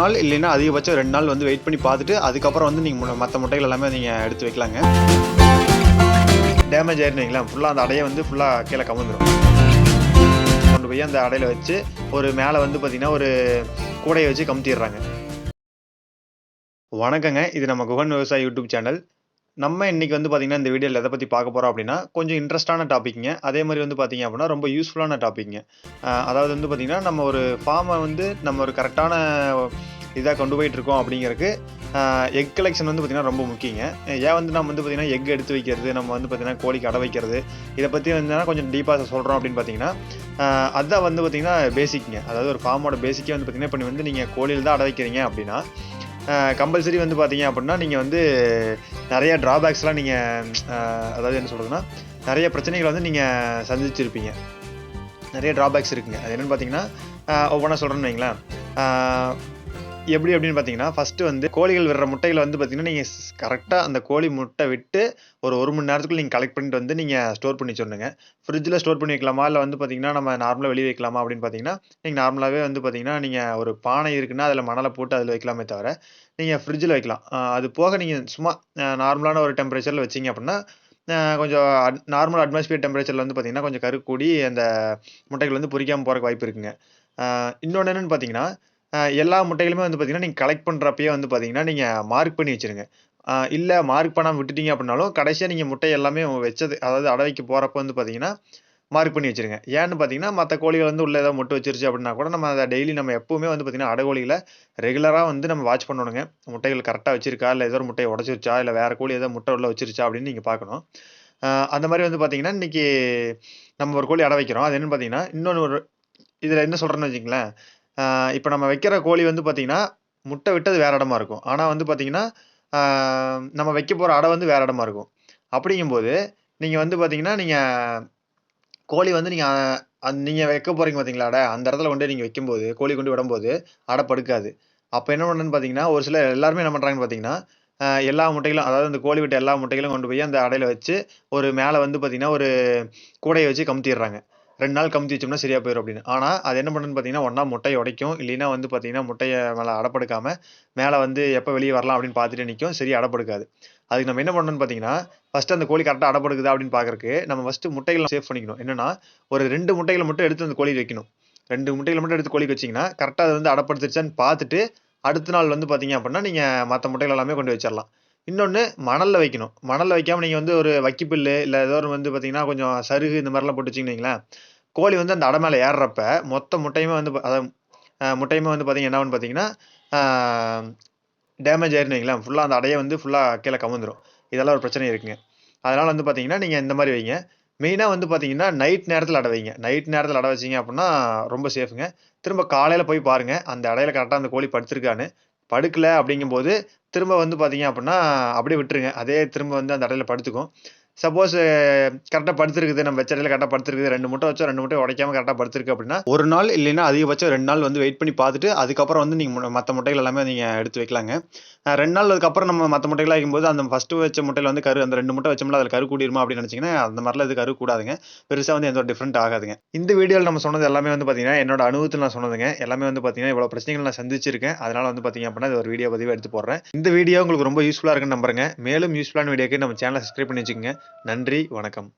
நாள் இல்லைன்னா அதிகபட்சம் ரெண்டு நாள் வந்து வெயிட் பண்ணி பார்த்துட்டு அதுக்கப்புறம் வந்து நீங்கள் மற்ற முட்டைகள் எல்லாமே நீங்கள் எடுத்து வைக்கலாங்க. டேமேஜ் ஆயிருந்தீங்களா ஃபுல்லாக அந்த அடையை வந்து ஃபுல்லாக கீழே கவுந்துடும் கொண்டு போய் அந்த அடையில வச்சு ஒரு மேலே வந்து பார்த்தீங்கன்னா ஒரு கூடையை வச்சு கமுத்திடுறாங்க. வணக்கங்க. இது நம்ம குகன் விவசாய யூடியூப் சேனல். நம்ம இன்னைக்கு வந்து பார்த்தீங்கன்னா இந்த வீடியோவில் எதை பற்றி பார்க்க போகிறோம் அப்படின்னா கொஞ்சம் இன்ட்ரெஸ்டான டாப்பிக்குங்க அதே மாதிரி வந்து பார்த்தீங்க அப்படின்னா ரொம்ப யூஸ்ஃபுல்லான டாப்பிக்குங்க அதாவது வந்து பார்த்தீங்கன்னா நம்ம ஒரு ஃபார்மை வந்து நம்ம ஒரு கரெக்டான இதாக கொண்டு போயிட்டுருக்கோம் அப்படிங்கிறதுக்கு எக் கலெக்ஷன் வந்து பார்த்திங்கன்னா ரொம்ப முக்கியங்க. ஏன் வந்து நம்ம வந்து பார்த்திங்கன்னா எக் எடுத்து வைக்கிறது நம்ம வந்து பார்த்திங்கன்னா கோழிக்கு அடை வைக்கிறது இதை பற்றி வந்து கொஞ்சம் டீப்பாக சொல்கிறோம் அப்படின்னு பார்த்தீங்கன்னா அதுதான் வந்து பார்த்திங்கன்னா பேசிக்குங்க அதாவது ஒரு ஃபார்மோட பேசிக்கே வந்து பார்த்திங்கன்னா இப்போ வந்து நீங்கள் கோழியில் தான் அடை வைக்கிறீங்க அப்படின்னா கம்பல்சரி வந்து பார்த்தீங்க அப்படின்னா நீங்கள் வந்து நிறைய ட்ராபேக்ஸ்லாம் நீங்கள் அதாவது என்ன சொல்கிறதுன்னா நிறைய பிரச்சனைகளை வந்து நீங்கள் சந்திச்சிருப்பீங்க. நிறைய ட்ராபேக்ஸ் இருக்குங்க. அது என்னென்னு பார்த்தீங்கன்னா ஒவ்வொன்றா சொல்கிறேன்னு வைங்களேன். எப்படி அப்படின்னு பார்த்தீங்கன்னா ஃபஸ்ட்டு வந்து கோழிகள் விடுற முட்டைகளை வந்து பார்த்தீங்கன்னா நீங்கள் கரெக்டாக அந்த கோழி முட்டை விட்டு ஒரு ஒரு மணி நேரத்துக்குள்ள நீங்கள் கலெக்ட் பண்ணிட்டு வந்து நீங்கள் ஸ்டோர் பண்ணி சொன்னுங்க ஃப்ரிட்ஜில் ஸ்டோர் பண்ணி வைக்கலாமா? இல்லை வந்து பார்த்தீங்கன்னா நம்ம நார்மலாக வெளியே வைக்கலாமா அப்படின்னு பார்த்தீங்கன்னா நீங்கள் நார்மலாகவே வந்து பார்த்தீங்கன்னா நீங்கள் ஒரு பானை இருக்குன்னா அதில் மணலை போட்டு அதில் வைக்கலாமே தவிர நீங்கள் ஃப்ரிட்ஜில் வைக்கலாம். அது போக நீங்கள் சும்மா நார்மலான ஒரு டெம்பரேச்சரில் வச்சீங்க அப்படின்னா கொஞ்சம் நார்மல் அட்மாஸ்பியர் டெம்பரேச்சரில் வந்து பார்த்தீங்கன்னா கொஞ்சம் கரு கூடி அந்த முட்டைகள் வந்து பொறிக்காமல் போகிறக்கு வாய்ப்பு இருக்குங்க. இன்னொன்று என்னென்னு பார்த்தீங்கன்னா எல்லா முட்டைகளுமே வந்து பார்த்தீங்கன்னா நீங்கள் கலெக்ட் பண்ணுறப்பயே வந்து பார்த்தீங்கன்னா நீங்கள் மார்க் பண்ணி வச்சுருங்க. இல்லை மார்க் பண்ணாமல் விட்டுட்டீங்க அப்படின்னாலும் கடைசியாக நீங்கள் முட்டை எல்லாமே வச்சது அதாவது அடை வைக்க போகிறப்ப வந்து பார்த்தீங்கன்னா மார்க் பண்ணி வச்சுருங்க. ஏன்னு பார்த்தீங்கன்னா மற்ற கோழிகள் வந்து உள்ளே ஏதாவது முட்டை வச்சிருச்சு அப்படின்னா கூட நம்ம அதை டெய்லி நம்ம எப்போவுமே வந்து பார்த்தீங்கன்னா அடை ரெகுலராக வந்து நம்ம வாட்ச் பண்ணணுங்க. முட்டைகள் கரெக்டாக வச்சிருக்கா இல்லை ஏதோ ஒரு முட்டையை உடச்சிருச்சா இல்லை வேறு கோழி ஏதோ முட்டை உள்ள வச்சிருச்சா அப்படின்னு நீங்கள் பார்க்கணும். அந்த மாதிரி வந்து பார்த்தீங்கன்னா இன்னைக்கு நம்ம ஒரு கோழி அடை வைக்கிறோம். அது என்னென்னு பார்த்தீங்கன்னா இன்னொன்று ஒரு இதில் என்ன சொல்கிறேன்னு வச்சுங்களேன் இப்போ நம்ம வைக்கிற கோழி வந்து பார்த்திங்கன்னா முட்டை விட்டது வேற இடமா இருக்கும். ஆனால் வந்து பார்த்தீங்கன்னா நம்ம வைக்க போகிற அடை வந்து வேற இடமா இருக்கும். அப்படிங்கும்போது நீங்கள் வந்து பார்த்தீங்கன்னா நீங்கள் கோழி வந்து நீங்கள் நீங்கள் வைக்க போகிறீங்க பார்த்தீங்களா அடை? அந்த இடத்துல கொண்டு நீங்கள் வைக்கும்போது கோழி கொண்டு விடும்போது அடை படுக்காது. அப்போ என்ன பண்ணுன்னு பார்த்தீங்கன்னா ஒரு சில எல்லாருமே என்ன பண்ணுறாங்கன்னு பார்த்தீங்கன்னா எல்லா முட்டைகளும் அதாவது அந்த கோழி விட்ட எல்லா முட்டைகளும் கொண்டு போய் அந்த அடையில் வச்சு ஒரு மேலே வந்து பார்த்திங்கன்னா ஒரு கூடையை வச்சு கமுத்திடுறாங்க. ரெண்டு நாள் கமுத்தி வச்சோம்னா சரியாக போயிடும் அப்படின்னு. ஆனால் அது என்ன பண்ணுன்னு பார்த்தீங்கன்னா ஒன்றா முட்டையை உடைக்கும். இல்லைன்னா வந்து பார்த்தீங்கன்னா முட்டையை மேலே அடப்படுக்காமல் மேலே வந்து எப்போ வெளியே வரலாம் அப்படின்னு பார்த்துட்டு நிற்கும் சரியாக அடப்படுக்காது. அதுக்கு நம்ம என்ன பண்ணணும்னு பார்த்தீங்கன்னா ஃபஸ்ட்டு அந்த கோழி கரெக்டாக அடப்படுக்குதா அப்படின்னு பார்க்குறக்கு நம்ம ஃபஸ்ட்டு முட்டைகளை சேவ் பண்ணிக்கணும். என்னன்னா ஒரு ரெண்டு முட்டைகளை மட்டும் எடுத்து அந்த கோழி வைக்கணும். ரெண்டு முட்டைகளை மட்டும் எடுத்து கோழிக்கு வச்சிங்கன்னா கரெக்டாக அது வந்து அடப்படுத்துருச்சான்னு பார்த்துட்டு அடுத்த நாள் வந்து பார்த்தீங்க அப்படின்னா நீங்கள் மற்ற முட்டைகள் எல்லாமே கொண்டு வச்சிடலாம் இன்னொன்று மணலில் வைக்கணும். மணலில் வைக்காமல் நீங்கள் வந்து ஒரு வக்கிப்புல்லு இல்லை ஏதோ ஒரு வந்து பார்த்தீங்கன்னா கொஞ்சம் சருகு இந்த மாதிரிலாம் போட்டு வச்சிங்கன்னு வைங்களேன். கோழி வந்து அந்த அடை மேலே ஏறுறப்ப மொத்த முட்டையுமே வந்து பா- முட்டையுமே வந்து பார்த்தீங்கன்னா என்னன்னு பார்த்தீங்கன்னா டேமேஜ் ஆயிருன்னு வைங்களேன். ஃபுல்லாக அந்த அடையை வந்து ஃபுல்லாக கீழே கவுந்துரும் இதெல்லாம் ஒரு பிரச்சனை இருக்குங்க. அதனால் வந்து பார்த்தீங்கன்னா நீங்கள் இந்த மாதிரி வைங்க. மெயினாக வந்து பார்த்தீங்கன்னா நைட் நேரத்தில் அடை வைங்க. நைட் நேரத்தில் அடை வச்சீங்க அப்படின்னா ரொம்ப சேஃபுங்க திரும்ப காலையில் போய் பாருங்கள் அந்த இடையில கரெக்டாக அந்த கோழி படுத்திருக்கான்னு. படுக்கலை அப்படிங்கும்போது திரும்ப வந்து பார்த்தீங்க அப்படின்னா அப்படியே விட்டுருங்க. அதே திரும்ப வந்து அந்த இடையில படுத்துக்கும். சப்போஸ் கரெக்டாக படுத்திருக்குது நம்ம வச்ச கரெக்டாக படுத்திருக்குது ரெண்டு மூட்டை வச்சோம் ரெண்டு மூட்டை உடைக்காம கரெக்டாக படுத்திருக்கு அப்படின்னா ஒரு நாள் இல்லைன்னா அதிகபட்சம் ரெண்டு நாள் வந்து வெயிட் பண்ணி பார்த்துட்டு அதுக்கப்புறம் வந்து நீங்கள் மற்ற முட்டைகள் எல்லாமே நீங்கள் எடுத்து வைக்கலாங்க. ரெண்டு நாள் அதுக்கப்புறம் நம்ம மற்ற முட்டைகள் வைக்கும்போது அந்த ஃபஸ்ட்டு வச்ச முட்டையில் வந்து கரு அந்த ரெண்டு முட்டை வச்சோம்ல அதில் கரு கூடிருமா அப்படின்னு நினச்சிங்கன்னா அந்த மாதிரிலாம் இது கரு கூடாதுங்க. பெருசாக வந்து எந்த ஒரு டிஃப்ரெண்ட் ஆகாதுங்க. இந்த வீடியோவில் நம்ம சொன்னது எல்லாமே வந்து பார்த்தீங்கன்னா என்னோட அனுபவத்தில் நான் சொன்னதுங்க. எல்லாமே வந்து பார்த்தீங்கன்னா இவ்வளோ பிரச்சனைகள் நான் சந்திச்சிருக்கேன். அதனால் வந்து பார்த்தீங்க அப்படின்னா ஒரு வீடியோ பதிவு எடுத்து போடுறேன். இந்த வீடியோ உங்களுக்கு ரொம்ப யூஸ்ஃபுல்லாக இருக்குன்னு நம்புறேங்க. மேலும் யூஸ்ஃபுல்லான வீடியோக்கு நம்ம சேனலை சப்ஸ்கிரைப் பண்ணி வச்சுக்கோங்க. நன்றி வணக்கம்.